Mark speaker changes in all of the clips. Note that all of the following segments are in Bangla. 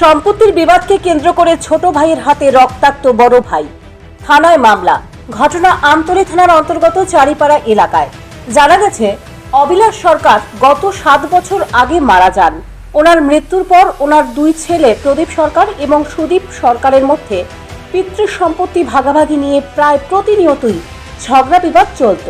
Speaker 1: সম্পত্তির বিবাদকে কেন্দ্র করে ছোট ভাইয়ের হাতে রক্তাক্ত বড় ভাই। থানায় মামলা। ঘটনা আমতলী থানার অন্তর্গত চারিপাড়া এলাকায়। জানা গেছে, অবিলাস সরকার গত সাত বছর আগে মারা যান। ওনার মৃত্যুর পর ওনার দুই ছেলে প্রদীপ সরকার এবং সুদীপ সরকারের মধ্যে পিতৃ সম্পত্তি ভাগাভাগি নিয়ে প্রায় প্রতিনিয়তই ঝগড়া বিবাদ চলত।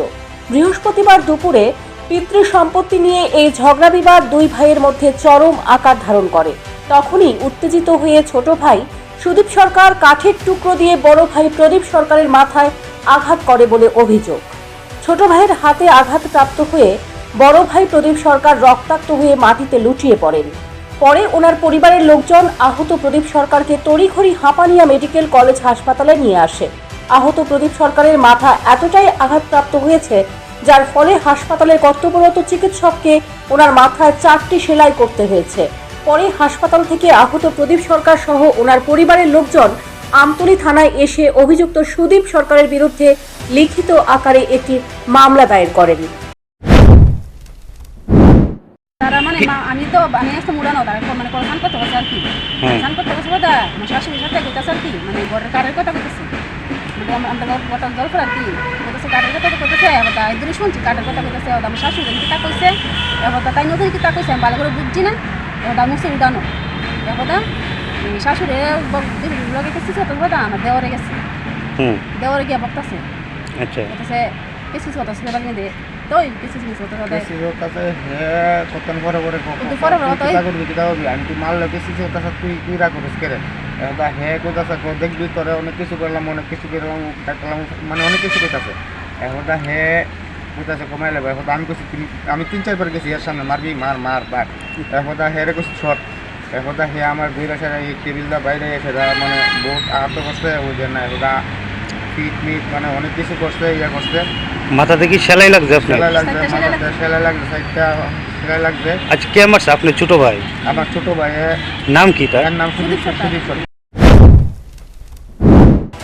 Speaker 1: বৃহস্পতিবার দুপুরে পিতৃ সম্পত্তি নিয়ে এই ঝগড়া বিবাদ দুই ভাইয়ের মধ্যে চরম আকার ধারণ করে। তখনই উত্তেজিত হয়ে ছোট ভাই সুদীপ সরকার কাঠের টুকরো দিয়ে বড় ভাই প্রদীপ সরকারের মাথায় আঘাত করে বলে অভিযোগ। ছোট ভাইয়ের হাতে আঘাতপ্রাপ্ত হয়ে বড় ভাই প্রদীপ সরকার রক্তাক্ত হয়ে মাটিতে লুটিয়ে পড়েন। পরে ওনার পরিবারের লোকজন আহত প্রদীপ সরকারকে তড়িঘড়ি হাঁপানিয়া মেডিকেল কলেজ হাসপাতালে নিয়ে আসে। আহত প্রদীপ সরকারের মাথা এতটাই আঘাতপ্রাপ্ত হয়েছে, যার ফলে হাসপাতালের কর্তব্যরত চিকিৎসককে ওনার মাথায় চারটি সেলাই করতে হয়েছে। পরে হাসপাতাল থেকে আহত প্রদীপ সরকার সহ ওনার পরিবারের লোকজন আমতলী থানায় এসে অভিযুক্ত সুদীপ সরকারের বিরুদ্ধে লিখিত আকারে একটি মামলা দায়ের করেন।
Speaker 2: তারা মানে আমি তো আমি আসতে মুড়ানো তারা মানে করতে আর কি।
Speaker 3: হ্যাঁ।
Speaker 2: স্নান করতে গেছে বোধ আমার শাশুড়ির সাথে কইতাছে আর কি মানে ঘরের কারের কথা কইতেছে। মানে আমরা গোটা জল আর কি কইতেছে কারের কথা তো কইতেছে এবার তাই দূরে শুনছি কারের কথা কইতেছে আমার শাশুড়ি কি তা কইছে এবার তাই নতুন কি তা কইছে আমি ভালো করে বুঝছি না। আমি মুসির দানো এবার শাশুড়ি লগে গেছি তো বোধ আমার দেওয়ারে গেছে
Speaker 3: হুম
Speaker 2: দেওয়ারে গিয়ে বকতাছে
Speaker 3: আচ্ছা
Speaker 2: কিছু কথা বাকি দে কিছু কিছু কথা
Speaker 4: আছে কতন পরে পরে
Speaker 2: কিন্তু পরে পরে তো এই-
Speaker 4: করবি কিতা করবি আমি তুই মারলে করিস কেরে এটা দেখবি তোরে অনেক কিছু করলাম অনেক কিছু করলাম মানে অনেক কিছু করতেছে এখন হে কোথাছে কমাই লেবে এখন আমি কইছি তিন- আমি তিন চারবার গেছি এর সামনে মারবি মার মার বাট এখন হে রে কইছি শর্ট এখন হে আমার দুই রাশার এই টেবিলটা বাইরে এসে যা মানে বহুত আহত করছে ওই জন্য এখন পিট মিট মানে অনেক কিছু করছে ইয়ে করছে
Speaker 3: মাথা দেখি সেলাই লাগছে আপনার?
Speaker 4: সেলাই লাগছে। মাথাতে সেলাই লাগছে সাইডটা সেলাই লাগছে।
Speaker 3: আচ্ছা কে মারছে? আপনার ছোট ভাই?
Speaker 4: আমার ছোট ভাইয়ের
Speaker 3: নাম কি তার?
Speaker 4: এর নাম সুদীপ
Speaker 2: সুদীপ।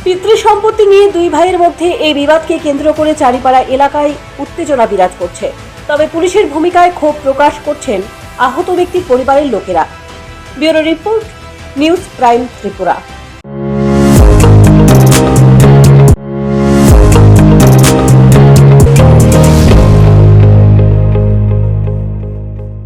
Speaker 1: পিতৃ সম্পত্তি নিয়ে দুই ভাইয়ের মধ্যে এই বিবাদকে কেন্দ্র করে চারিপাড়া এলাকায় উত্তেজনা বিরাজ করছে। তবে পুলিশের ভূমিকায় ক্ষোভ প্রকাশ করছেন আহত ব্যক্তির পরিবারের লোকেরা। Bureau report, news prime Tripura.